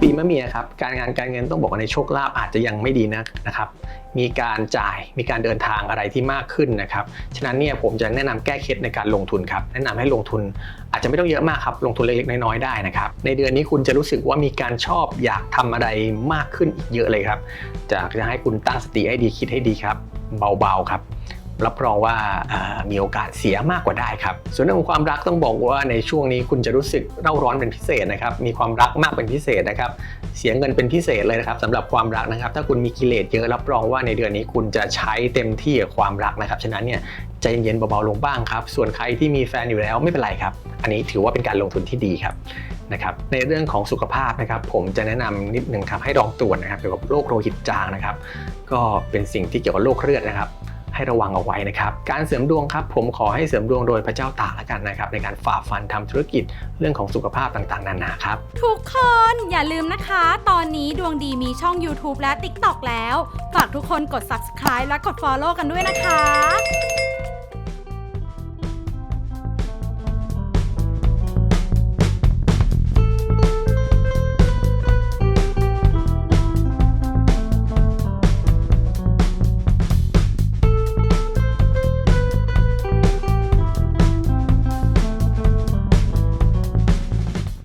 ปีมะเมียครับการงานการเงินต้องบอกว่าในโชคลาภอาจจะยังไม่ดีนักนะครับ มีการจ่ายมีการเดินทางอะไรที่มากขึ้นนะครับฉะนั้นเนี่ยผมจะแนะนำแก้เคล็ดในการลงทุนครับแนะนำให้ลงทุนอาจจะไม่ต้องเยอะมากครับลงทุนเล็กๆน้อยๆได้นะครับในเดือนนี้คุณจะรู้สึกว่ามีการชอบอยากทำอะไรมากขึ้นอีกเยอะเลยครับจะจะให้คุณตั้งสติให้ดีคิดให้ดีครับ เบาๆครับ รับรองว่ามีโอกาสเสียมากกว่าได้ครับ ส่วนเรื่องของความรักต้องบอกว่าในช่วงนี้คุณจะรู้สึกเร่าร้อนเป็นพิเศษนะครับ มีความรักมากเป็นพิเศษนะครับ เสียเงินเป็นพิเศษเลยนะครับสำหรับความรักนะครับ ถ้าคุณมีกิเลสเยอะรับรองว่าในเดือนนี้คุณจะใช้เต็มที่กับความรักนะครับ ฉะนั้นเนี่ยใจเย็นๆเบาๆลงบ้างครับ ส่วนใครที่มีแฟนอยู่แล้วไม่เป็นไรครับ อันนี้ถือว่าเป็นการลงทุนที่ดีครับนะครับในเรื่องของสุขภาพนะครับผมจะแนะนำนิดหนึ่งครับให้ลองตรวจนะครับเกี่ยวกับโรคโลหิตจางนะครับ ก็เป็นสิ่งที่เกี่ยวกับโรคเลือดนะครับ ให้ระวังเอาไว้นะครับการเสริมดวงครับผมขอให้เสริมดวงโดยพระเจ้าตากแล้วกันนะครับในการฝ่าฟันทำธุรกิจเรื่องของสุขภาพต่างๆนานาครับทุกคนอย่าลืมนะคะ ตอนนี้ดวงดีมีช่อง YouTube และ TikTok แล้ว ฝากทุกคนกด subscribe และกด follow กันด้วยนะคะ